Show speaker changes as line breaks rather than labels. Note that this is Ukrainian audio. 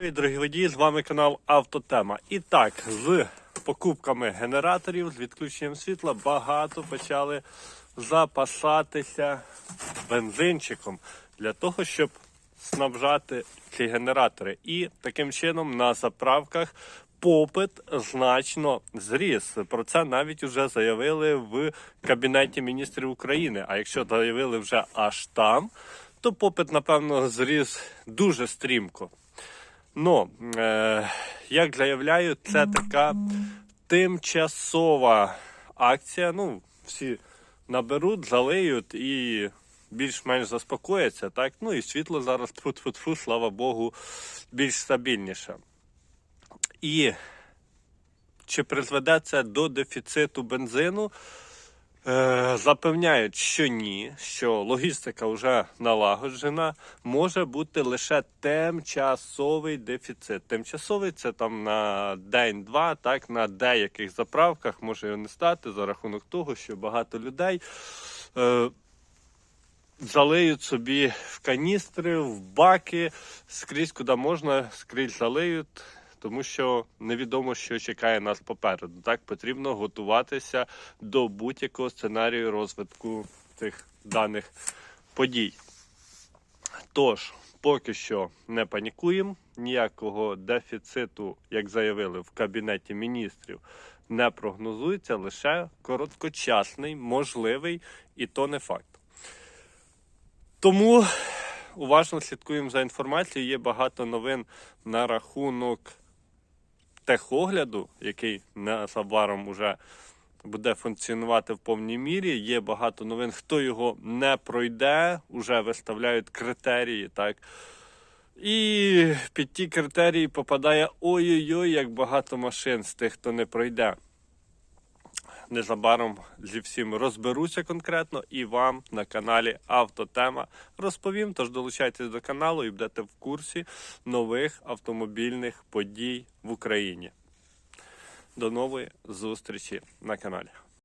Дорогі водії, з вами канал Автотема. І так, з покупками генераторів, з відключенням світла багато почали запасатися бензинчиком для того, щоб снабжати ці генератори. І таким чином на заправках попит значно зріс. Про це навіть вже заявили в Кабінеті міністрів України. А якщо заявили вже аж там, то попит, напевно, зріс дуже стрімко. Ну, е, як заявляю, це така тимчасова акція. Ну, всі наберуть, залиють і більш-менш заспокояться. Так? Ну і світло зараз, тфу-тфу-тфу, слава Богу, більш стабільніше. І чи призведе це до дефіциту бензину? Е, Запевняють, що ні, що логістика вже налагоджена, може бути лише тимчасовий дефіцит. Тимчасовий це там на день-два, так на деяких заправках може його не стати за рахунок того, що багато людей е, залиють собі в каністри, в баки, скрізь куди можна, скрізь залиють. Тому що невідомо, що чекає нас попереду. Так потрібно готуватися до будь-якого сценарію розвитку цих даних подій. Тож, поки що не панікуємо, ніякого дефіциту, як заявили в Кабінеті міністрів, не прогнозується, лише короткочасний, можливий, і то не факт. Тому уважно слідкуємо за інформацією. Є багато новин на рахунок техогляду, який незабаром уже буде функціонувати в повній мірі. Є багато новин, хто його не пройде, вже виставляють критерії, так. І під ті критерії попадає ой-ой-ой, як багато машин з тих, хто не пройде. Незабаром зі всім розберуся конкретно і вам на каналі Автотема розповім. Тож долучайтесь до каналу і будете в курсі нових автомобільних подій в Україні. До нової зустрічі на каналі.